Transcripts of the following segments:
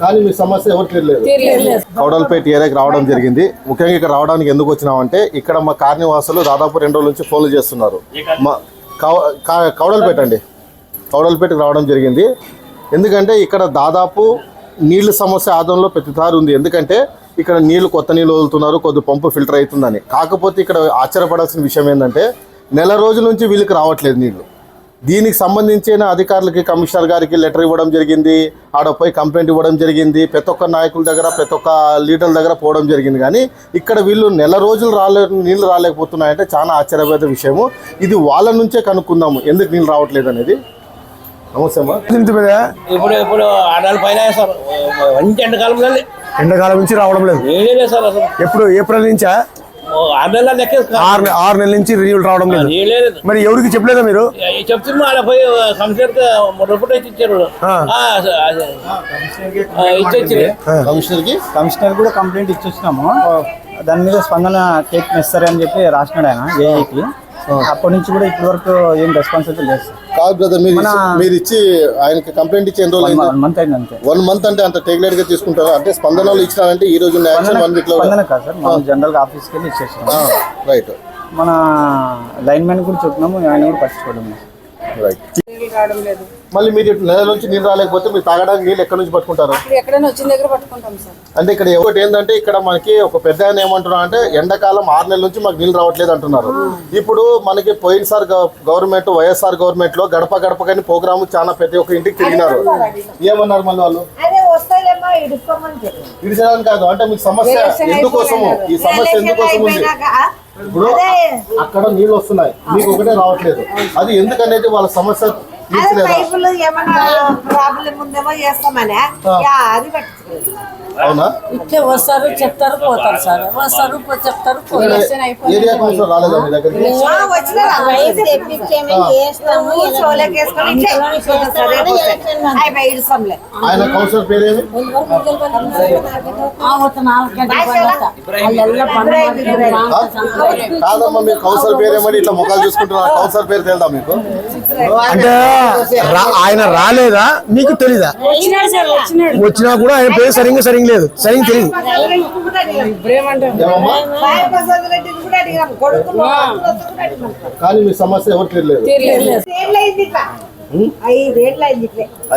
కానీ మీ సమస్య ఎవరు తీరలేదు కౌడల్పేట ఏరియాకి రావడం జరిగింది. ముఖ్యంగా ఇక్కడ రావడానికి ఎందుకు వచ్చినామంటే ఇక్కడ మా కార్నివాసులు దాదాపు రెండు రోజుల నుంచి ఫోన్లు చేస్తున్నారు. మా కౌ- కా- కౌడల్పేట అండి. కౌడల్పేటకి రావడం జరిగింది. ఎందుకంటే ఇక్కడ దాదాపు నీళ్ళ సమస్య ఆదంలో ప్రతిసారి ఉంది. ఎందుకంటే ఇక్కడ నీళ్ళు కొత్త నీళ్ళు వదులుతున్నారు కొద్ది పంపు ఫిల్టర్ అవుతుందని. కాకపోతే ఇక్కడ ఆశ్చర్యపడాల్సిన విషయం ఏంటంటే నెల రోజుల నుంచి వీళ్ళకి రావట్లేదు నీళ్ళు. దీనికి సంబంధించిన అధికారులకి కమిషనర్ గారికి లెటర్ ఇవ్వడం జరిగింది. ఆడ పోయి కంప్లైంట్ ఇవ్వడం జరిగింది. ప్రతి ఒక్క నాయకుల దగ్గర ప్రతి ఒక్క లీడర్ల దగ్గర పోవడం జరిగింది. కానీ ఇక్కడ వీళ్ళు నెల రోజులు రాలే నీళ్ళు రాలేకపోతున్నాయంటే చాలా ఆశ్చర్యపోయే విషయము. ఇది వాళ్ళ నుంచే కనుక్కుందాము. ఎందుకు నీళ్ళు రావట్లేదు అనేది. నమస్తే ఇప్పుడు ఇప్పుడు ఆడాలి పైన సార్? మంచి ఎండకాలంలో ఎండాకాలం నుంచి రావడం లేదు సార్ అసలు. ఎప్పుడు? ఏప్రిల్ నుంచా? ఆరు నెలల ఆరు నుంచి రివ్యూలు రావడం లేదు. మరి ఎవరికి చెప్పలేదా మీరు? చెప్తున్నా పోయి కంప్లీట్ రిపోర్ట్ అయితే ఇచ్చారు. కమిషనర్ కూడా కంప్లైంట్ ఇచ్చొచ్చినాము దాని మీద స్పందన టేక్ నెసరీ అని చెప్పి రాసినాడు ఆయన ఏఐకి అప్పటి నుంచి కూడా ఇప్పటి వరకు ఏం రెస్పాన్సిబిలిటీ లేదు. కాదు బ్రదర్ మీరు ఇచ్చి- మీరు ఇచ్చి ఆయనకి కంప్లైంట్ ఇచ్చి ఎన్ని రోజులు వన్ మంత్ అయింది? అంతే వన్ మంత్ అంటే అంత టేక్లెట్గా తీసుకుంటారు? అంటే స్పందనలు ఇచ్చినారంటే ఈ రోజు వన్ వీక్లో స్పందన కాదు సార్ మనం జనరల్గా ఆఫీస్కి వెళ్ళి ఇచ్చేసినాం. రైట్ మన లైన్ మ్యాన్ కూడా చెప్పినాము ఆయన కూడా పట్టించుకోవడం లేదు. మళ్ళీ మీరు ఇటు నెల నుంచి నీళ్ళు రాలేకపోతే మీరు తాగడానికి నీళ్ళు ఎక్కడి నుంచి పట్టుకుంటారు? ఎక్కడైనా వచ్చిన దగ్గర పట్టుకుంటాం సార్. అంటే ఇక్కడ ఒకటి ఏంటంటే ఇక్కడ మనకి ఒక పెద్ద ఆయన ఏమంటున్నారు అంటే ఎండాకాలం ఆరు నెలల నుంచి మాకు నీళ్ళు రావట్లేదు అంటున్నారు. ఇప్పుడు మనకి పోయినసారి గవ- గవర్నమెంట్ వైఎస్ఆర్ గవర్నమెంట్లో గడప గడప కానీ ప్రోగ్రామ్ చాలా ప్రతి ఒక్క ఇంటికి తిరిగినారు. ఏమన్నారు మళ్ళీ వాళ్ళు? ఇడిచడానికి కాదు అంటే మీకు సమస్య ఎందుకోసము? ఈ సమస్య ఎందుకోసం ఉంది? ఇప్పుడు అక్కడ నీళ్ళు వస్తున్నాయి మీకు ఒకటే రావట్లేదు. అది ఎందుకనేది వాళ్ళ సమస్య పైపులు ఏమన్నా ప్రాబ్లం ఉందేమో చేస్తామనే. యా, అది పట్టుకోలేదు అవునా? ఇట్లే వస్తారు చెప్తారు పోతారు సార్. వస్తారు పో- చెప్తారు. ఆయన కౌన్సిలర్ పేరేమి? కాదమ్మా కౌన్సిలర్ పేరేమని ఇట్లా ముఖాలు చూసుకుంటున్నారు కౌన్సిలర్ పేరు తెలుదా మీకు? అంటే ఆయన రాలేదా? మీకు తెలీదా? వచ్చినా కూడా ఆయన పేరు సరిగ్గా సరిగ్గా లేదు. సరిగ్గా తెలియదు. కానీ మీ సమస్య ఎవరు తెలియలేదు.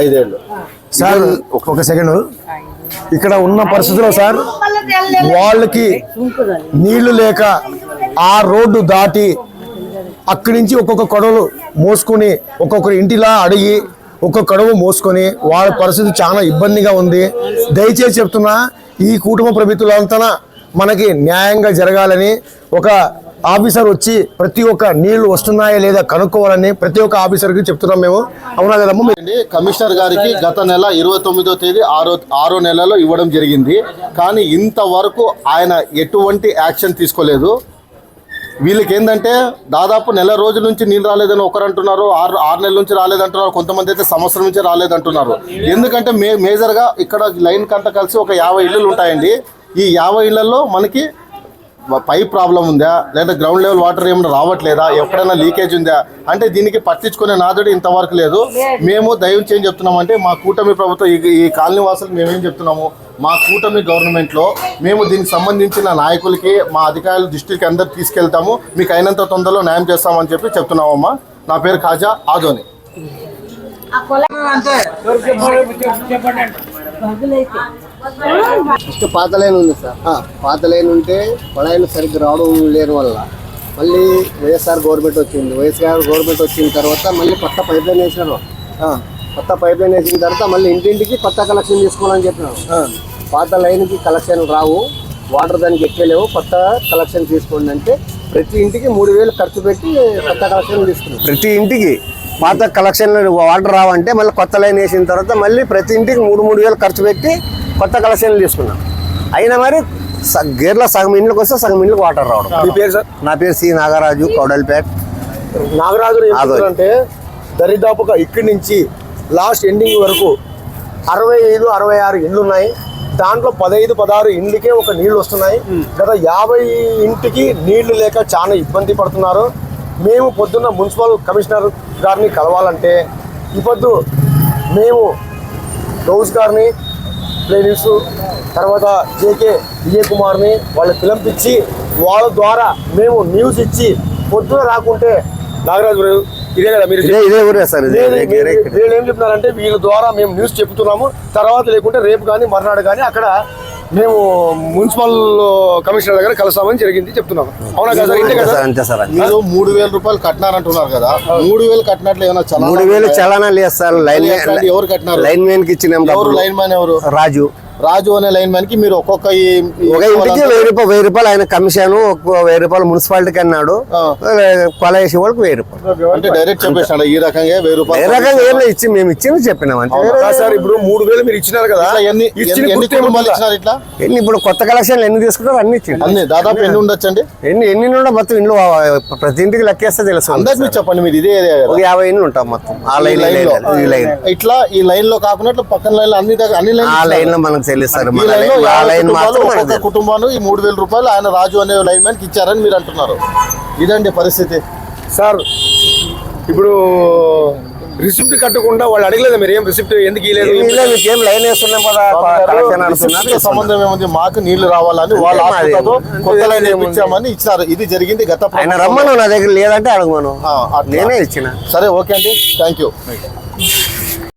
ఐదేళ్ళు. సార్ ఒక సెకండ్. ఇక్కడ ఉన్న పరిస్థితిలో సార్ వాళ్ళకి నీళ్ళు లేక ఆ రోడ్డు దాటి అక్కడి నుంచి ఒక్కొక్క కొడవలు మోసుకొని ఒక్కొక్కరి ఇంటిలా అడిగి ఒక్కొక్క కడువు మోసుకొని వాళ్ళ పరిస్థితి చాలా ఇబ్బందిగా ఉంది. దయచేసి చెప్తున్నా ఈ కుటుంబ ప్రభుత్వాలంతా మనకి న్యాయంగా జరగాలని ఒక ఆఫీసర్ వచ్చి ప్రతి ఒక్క నీళ్ళు వస్తున్నాయా లేదా కనుక్కోవాలని ప్రతి ఒక్క ఆఫీసర్కి చెప్తున్నాం మేము. అవునా కదమ్మా? కమిషనర్ గారికి గత నెల ఇరవై తొమ్మిదో తేదీ ఆరో ఆరో నెలలో ఇవ్వడం జరిగింది. కానీ ఇంతవరకు ఆయన ఎటువంటి యాక్షన్ తీసుకోలేదు. వీళ్ళకి ఏంటంటే దాదాపు నెల రోజుల నుంచి నీళ్ళు రాలేదని ఒకరు అంటున్నారు ఆరు ఆరు నెలల నుంచి రాలేదంటున్నారు కొంతమంది అయితే సంవత్సరం నుంచి రాలేదంటున్నారు. ఎందుకంటే మే మేజర్గా ఇక్కడ లైన్ కంట కలిసి ఒక యాభై ఇళ్ళు ఉంటాయండి. ఈ యాభై ఇళ్ళలో మనకి పైప్ ప్రాబ్లం ఉందా? లేదా గ్రౌండ్ లెవెల్ వాటర్ ఏమైనా రావట్లేదా? ఎప్పుడైనా లీకేజ్ ఉందా? అంటే దీనికి పట్టించుకునే నాదుడు ఇంతవరకు లేదు. మేము దయచేసి ఏం చెప్తున్నామంటే మా కూటమి ప్రభుత్వం ఈ- కాలనీ వాసులకు మేమేం చెప్తున్నాము? మా కూటమి గవర్నమెంట్లో మేము దీనికి సంబంధించిన నాయకులకి మా అధికారుల దృష్టికి అందరు తీసుకెళ్తాము. మీకు అయినంత తొందరలో న్యాయం చేస్తామని చెప్పి చెప్తున్నామమ్మా నా పేరు ఖాజా ఆదోని. ఫస్ట్ పాత లైన్ ఉంది సార్. పాత లైన్ ఉంటే కొళాయిలు సరిగ్గా రావడం లేని వల్ల మళ్ళీ వైఎస్ఆర్ గవర్నమెంట్ వచ్చింది. వైఎస్ఆర్ గవర్నమెంట్ వచ్చిన తర్వాత మళ్ళీ కొత్త పైప్ లైన్ వేసినారు కొత్త పైప్ లైన్ వేసిన తర్వాత మళ్ళీ ఇంటింటికి కొత్త కలెక్షన్ తీసుకోవాలని చెప్పినారు. పాత లైన్కి కలెక్షన్ రావు వాటర్ దానికి ఎక్కలేవు కొత్త కలెక్షన్ తీసుకోండి అంటే ప్రతి ఇంటికి మూడు వేలు ఖర్చు పెట్టి కొత్త కలెక్షన్ తీసుకున్నాం. ప్రతి ఇంటికి పాత కలెక్షన్ వాటర్ రావంటే మళ్ళీ కొత్త లైన్ వేసిన తర్వాత మళ్ళీ ప్రతి ఇంటికి మూడు మూడు వేలు ఖర్చు పెట్టి కొత్త కలెక్షన్లు తీసుకున్నాం. అయినా మరి గేర్లో సగం ఇండ్లకు వస్తే సగం ఇండ్లకు వాటర్ రావడం. మీ పేరు సార్? నా పేరు సి నాగరాజు కౌడల్పేట్. నాగరాజు. చెప్తున్నారంటే దరిదాపుగా ఇక్కడి నుంచి లాస్ట్ ఎండింగ్ వరకు అరవై ఐదు అరవై ఆరు ఇండ్లు ఉన్నాయి. దాంట్లో పదహైదు పదహారు ఇండ్లకే ఒక నీళ్ళు వస్తున్నాయి. గత యాభై ఇంటికి నీళ్ళు లేక చాలా ఇబ్బంది పడుతున్నారు. మేము పొద్దున్న మున్సిపల్ కమిషనర్ గారిని కలవాలంటే ఇప్పుడు మేము గౌస్ గారిని ప్లేలిస్ట్ తర్వాత జేకే విజయ్ కుమార్ని వాళ్ళ పిలిపించి వాళ్ళ ద్వారా మేము న్యూస్ ఇచ్చి పొద్దున రాకుంటే నాగరాజు గారు ఇదే కదా మీరు ఇదే ఊరే సార్ ఇదే నేను-. వీళ్ళు ఏం చెప్తున్నారంటే వీళ్ళ ద్వారా మేము న్యూస్ చెప్తున్నాము తర్వాత లేకుంటే రేపు కానీ మర్నాడు కానీ అక్కడ మేము మున్సిపల్ కమిషనర్ దగ్గర కలుస్తామని జరిగింది చెప్తున్నాము అవునా కదా సార్? ఇంతే అంతే కదా సార్ అంతే సార్ మీరు మూడు వేల రూపాయలు కట్టినారంటున్నారు కదా మూడు వేలు కట్టినట్లు ఏమైనా చలానా మూడు వేలు? చలానా లేదు సార్ లైన్ ఎవరు కట్టినారు? లైన్ మ్యాన్కి ఇచ్చినాం ఎవరు. లైన్ మ్యాన్ ఎవరు రాజు రాజు అనే లైన్ మ్యాన్కి మీరు ఒక్కొక్క ఒక ఇంటికి వెయ్యి రూపాయలు వెయ్యి రూపాయలు ఆయన కమిషన్ వెయ్యి రూపాయలు మున్సిపాలిటీకి అన్నాడు. కొల వేసే వాళ్ళకి వెయ్యి రూపాయలు. అంటే డైరెక్ట్ చెప్పేసాడు ఈ రకంగా వెయ్యి ఏ రూపాయలు రకంగా ఏం ఇచ్చి మేము ఇచ్చింది చెప్పినాం సార్ ఇప్పుడు మూడు వేలు మీరు ఇచ్చినారు కదా ఇట్లా ఎన్ని ఎన్ని- ఎన్ని ఇట్లా? ఎన్ని ఇప్పుడు కొత్త కలెక్షన్లు ఎన్ని తీసుకుంటారు అన్ని ఇచ్చిండు. అన్ని దాదాపు ఎన్ని ఉండొచ్చండి? ఎన్ని ఎన్ని ఉండవు మొత్తం ఇంట్లో ప్రతి ఇంటికి లెక్కేస్తే తెలుసు అందరికి మీరు చెప్పండి మీరు ఇదే ఒక కదా. యాభై ఇండ్లు ఉంటాం మొత్తం. ఆ లైన్ లైన్లో ఈ లైన్. ఇట్లా ఈ లైన్లో కాకుండా పక్కన లైన్లో అన్ని దగ్గర అన్ని లైన్ ఆ లైన్లో మనకు మన లైన్ మాత్రం తెలుసు. కుటుంబాన్ని ఈ మూడు వేల రూపాయలు ఆయన రాజు అనే లైన్ మ్యాన్కి ఇచ్చారని మీరు అంటున్నారు. ఇదండి పరిస్థితి. సార్ ఇప్పుడు రిసిప్ట్ కట్టకుండా వాళ్ళు అడగలేదు మీరు? ఏం రిసిప్ట్ ఎందుకు ఇవ్వలేదు ఏం లేదు, మీకేం లైన్ వేస్తున్నాం కదా? సంబంధం ఏముంది? మాకు నీళ్ళు రావాలని వాళ్ళ కొత్త లైన్? ఇప్పించామని ఇచ్చారు ఇది జరిగింది గత. రమ్మను నా దగ్గర లేదంటే అడగమను. నేనే ఇచ్చిన. సరే ఓకే అండి. Thank you